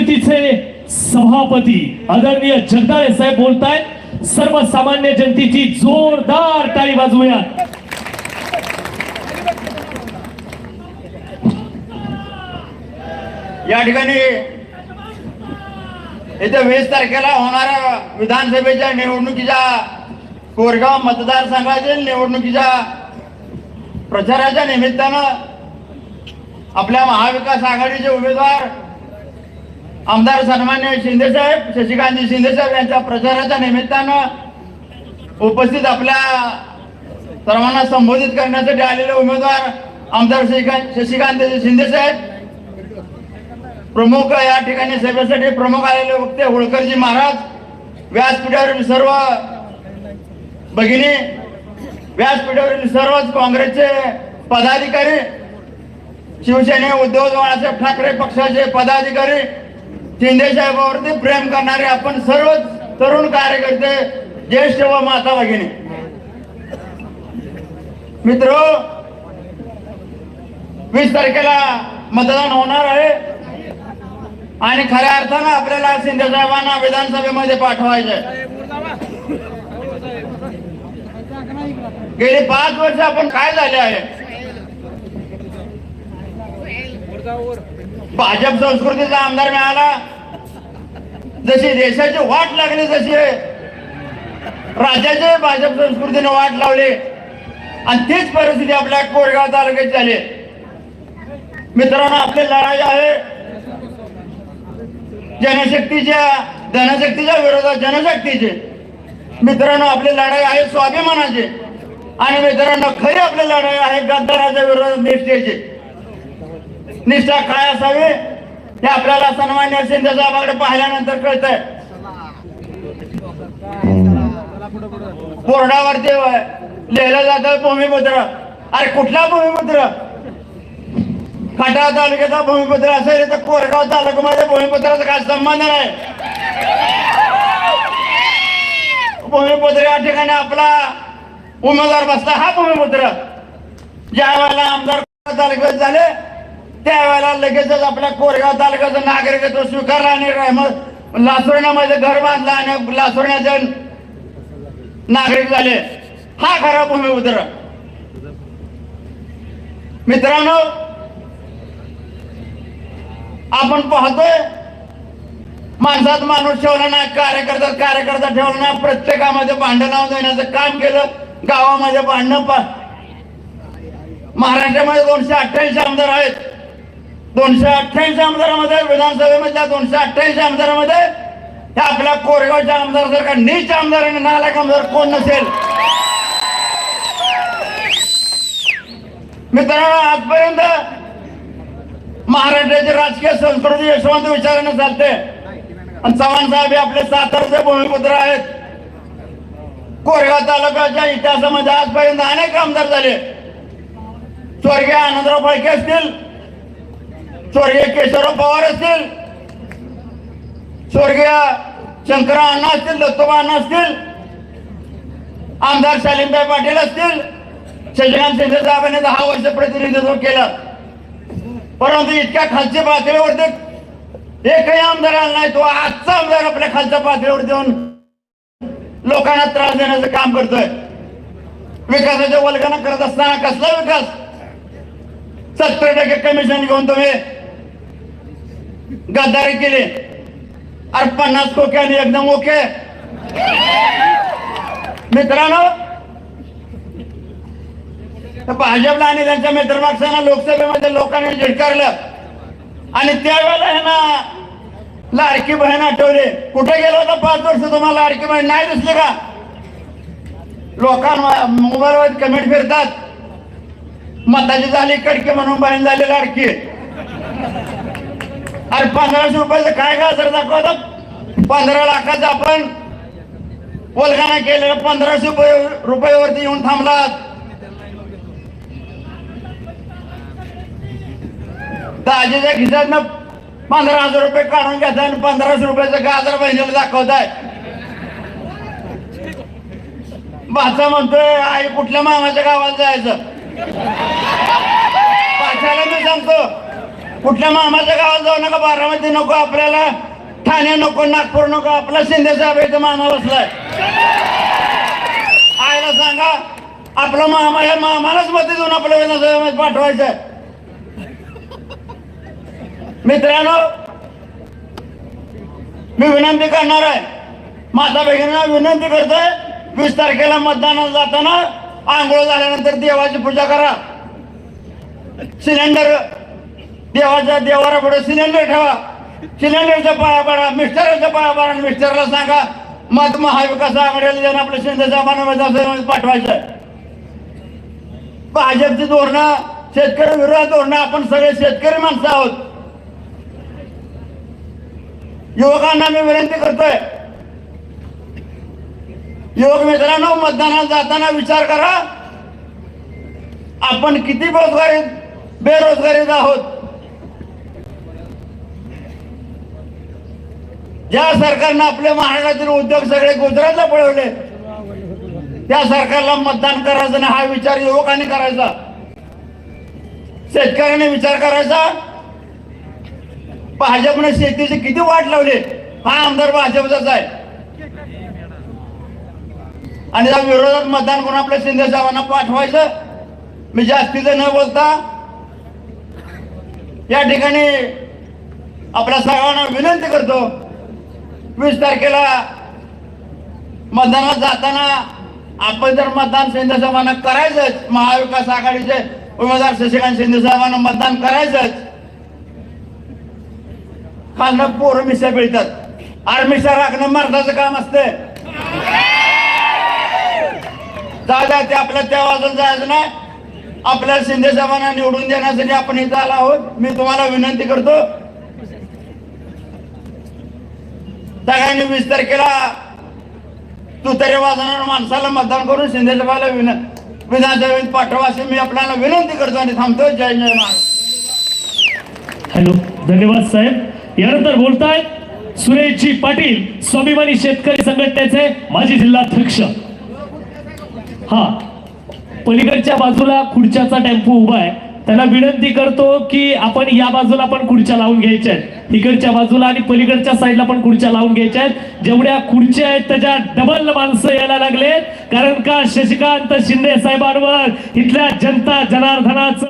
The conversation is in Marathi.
समितीचे सभापती आदरणीय जगदाळे साहेब बोलतायत सर्वसामान्य जनतेची जोरदार टाळी वाजवूया. या ठिकाणी येत्या वीस तारखेला होणाऱ्या विधानसभेच्या निवडणुकीच्या कोरगाव मतदारसंघातील निवडणुकीच्या प्रचाराच्या निमित्तानं आपल्या महाविकास आघाडीचे उमेदवार आमदार सन्मान्य शिंदेसाहेब शशिकांतजी शिंदेसाहेब यांच्या प्रचाराच्या निमित्तानं उपस्थित आपल्या सर्वांना संबोधित करण्यासाठी आलेले उमेदवार आमदार शशिकांत शशिकांतजी शिंदेसाहेब प्रमुख या ठिकाणी सभेसाठी प्रमुख आलेले वक्ते होळकरजी महाराज व्यासपीठावरील सर्व भगिनी व्यासपीठावरील सर्वच काँग्रेसचे पदाधिकारी शिवसेने उद्धव बाळासाहेब ठाकरे पक्षाचे पदाधिकारी शिंदे साहेबावरती प्रेम करणारे आपण सर्वच तरुण कार्यकर्ते ज्येष्ठ व माता भगिनी. मित्र वीस तारखेला मतदान होणार आहे. आणि खऱ्या अर्थानं आपल्याला शिंदे साहेबांना विधानसभेमध्ये पाठवायचंय. गेली पाच वर्ष आपण काय झाले आहे? भाजप संस्कृतीचा आमदार मिळाला. जशी देशाची वाट लागली जशी राज्याचे भाजप संस्कृतीने वाट लावली. आणि तीच परिस्थिती आपल्या कोरगाव तालुक्यात झाली. मित्रांनो आपली लढाई आहे. जनशक्तीच्या धनशक्तीच्या विरोधात जनशक्तीचे. मित्रांनो आपली लढाई आहे स्वाभिमानाची. आणि मित्रांनो खरी आपली लढाई आहे गद्दाराच्या विरोधात निष्ठेची. निष्ठा काय असावी? हे आपल्याला सन्मान्य शिंदे साहेबांकडे पाहिल्यानंतर कळतंय. बोर्डावरती लिहिलं जातं भूमिपुत्र. अरे कुठला भूमिपुत्र? खटाव तालुक्याचा भूमिपुत्र असेल तर कोरगाव तालुक्यामध्ये भूमिपुत्राचा काय संबंध नाही. भूमिपुत्र या ठिकाणी आपला उमेदवार बसला हा भूमिपुत्र. ज्या वेळेला आमदार तालुक्यात झाले त्यावेळेला लगेचच आपल्या कोरेगाव तालुक्याचं नागरिकत्व स्वीकारला आणि रहमत लासुर्ण्यामध्ये घर बांधलं आणि लासुर्ण्याचे नागरिक झाले. हा खरा भूमिपुत्र. मित्रांनो आपण पाहतोय माणसात माणूस ठेवला नाही कार्यकर्ता कार्यकर्ता ठेवला नाही प्रत्येकामध्ये भांडण देण्याचं काम केलं गावामध्ये भांडणं महाराष्ट्रामध्ये दोनशे अठ्ठ्याऐंशी आमदार आहेत. दोनशे अठ्ठ्याऐंशी आमदारामध्ये विधानसभेमधल्या दोनशे अठ्ठ्याऐंशी आमदारामध्ये. त्या आपल्या कोरेगावच्या आमदार जर का नीच आमदार आणि नालायक आमदार कोण नसेल? मित्रांनो आजपर्यंत महाराष्ट्राची राजकीय संस्कृती यशवंत विचाराने चालते. आणि चव्हाण साहेब हे आपले सातारचे भूमिपुत्र आहेत. कोरेगाव तालुक्याच्या इतिहासामध्ये आजपर्यंत अनेक आमदार झाले. स्वर्गीय आनंदराव फाळके असतील स्वर्गीय केशवराव पवार असतील स्वर्गीय शंकरराव अण्णा असतील दत्तोबा अण्णा असतील आमदार शालिमभाई पाटील असतील शशिकांत शिंदे साहेबांनी दहा वर्ष प्रतिनिधित्व केलं. परंतु इतक्या खालच्या पातळीवरती एकही आमदार आला नाही तो आजचा आमदार आपल्या खालच्या पातळीवर देऊन लोकांना त्रास देण्याचं काम करतोय. विकासाच्या वल्गना करत असताना कसला विकास? सत्तर टक्के कमिशन घेऊन तुम्ही गद्दारी केली. अरे पन्नास कोक्याने एकदम ओके. मित्रांनो भाजपला आणि त्यांच्या मित्रपक्षांना लोकसभेमध्ये लोकांनी झिडकारलं. आणि त्यावेळेला आहे ना लाडकी बहीण आठवले. कुठे गेलो होता पाच वर्ष तुम्हाला लाडकी बहीण? नाही दिसली का? लोकांना मोबाईलवर कमेंट फिरतात. मताची झाली कडकी म्हणून बहीण झाली लाडकी. अरे पंधराशे रुपयाचं काय गाजर दाखवत पंधरा लाखाचं आपण वल्गाना केलेलं पंधराशे रुपये रुपयावरती येऊन थांबलात. दाजीच्या खिशातनं पंधरा हजार रुपये काढून घेताय आणि पंधराशे रुपयाचं गाजर बहिणीला दाखवताय. भाचा म्हणतोय आई कुठल्या मामाच्या गावाला जायचं? पाठ्याला मी सांगतो कुठल्या मामाच्या गावात जाऊ नका बारामती नको आपल्याला ठाणे नको नागपूर नको आपला शिंदे साहेब इथं मामा बसलाय. आयला सांगा आपला मामा या मामालाच मते देऊन आपल्या विधानसभेमध्ये पाठवायचं मित्रांनो मी विनंती करणार आहे. माता भगिनींना विनंती करतोय वीस तारखेला मतदानाला जाताना आंघोळ झाल्यानंतर देवाची पूजा करा. सिलेंडर देवाच्या देवारापुढे सिलेंडर ठेवा. सिलेंडरच्या पाया पाडा. मिस्टरच्या पाया पाडा मिस्टरला सांगा मत महाविकास आघाडीला जाऊन आपल्या शिंदे साहेबांना पाठवायचं भाजपची धोरणं शेतकरी विरोधात धोरणं आपण सगळे शेतकरी माणसं आहोत. युवकांना मी विनंती करतोय युवक मित्रांनो मतदानाला जाताना विचार करा आपण किती बेरोजगारी बेरोजगारीत आहोत. ज्या सरकारनं आपल्या महाराष्ट्रातील उद्योग सगळे गुजरातला पळवले त्या सरकारला मतदान करायचं नाही हा विचार युवकांनी करायचा. शेतकऱ्यांनी विचार करायचा. भाजपने शेतीची किती वाट लावली? हा आमदार भाजपचाच आहे. आणि त्या विरोधात मतदान करून आपल्या शिंदे साहेबांना पाठवायचं. मी जास्तीचं न बोलता या ठिकाणी आपल्या सर्वांना विनंती करतो. वीस तारखेला मतदानात जाताना आपण जर मतदान शिंदे साहेबांना करायचंच महाविकास आघाडीचे उमेदवार शशिकांत शिंदे साहेबांना मतदान करायचंच खालनं पोरं मिशा पिळतात. आर्मिशा राखणं मर्दाचं काम असते दादा ते आपल्या त्या वाजून जायचं नाही. आपल्या शिंदे साहेबांना निवडून देण्यासाठी आपण इथं आला आहोत. मी तुम्हाला विनंती करतो सगळ्यांनी वीस तारखेला तरी वाजवणार माणसाला मतदान करून शिंदे साहेबाला विन विधानसभेत पाठवा असे मी आपल्याला विनंती करतो आणि थांबतो. जय जय महाराज हॅलो धन्यवाद साहेब. यानंतर बोलतायत सुरेशजी पाटील स्वाभिमानी शेतकरी संघटनेचे माजी जिल्हाध्यक्ष. हा पलीकडच्या बाजूला खुर्च्याचा टेम्पो उभा आहे. त्यांना विनंती करतो की आपण या बाजूला पण खुर्च्या लावून घ्यायच्या आहेत. इकडच्या बाजूला आणि पलीकडच्या साईडला पण खुर्च्या लावून घ्यायच्या आहेत. जेवढ्या खुर्च्या आहेत त्याच्या डबल माणसं यायला लागलेत. कारण का शशिकांत शिंदे साहेबांवर इथल्या जनता जनार्दनाचं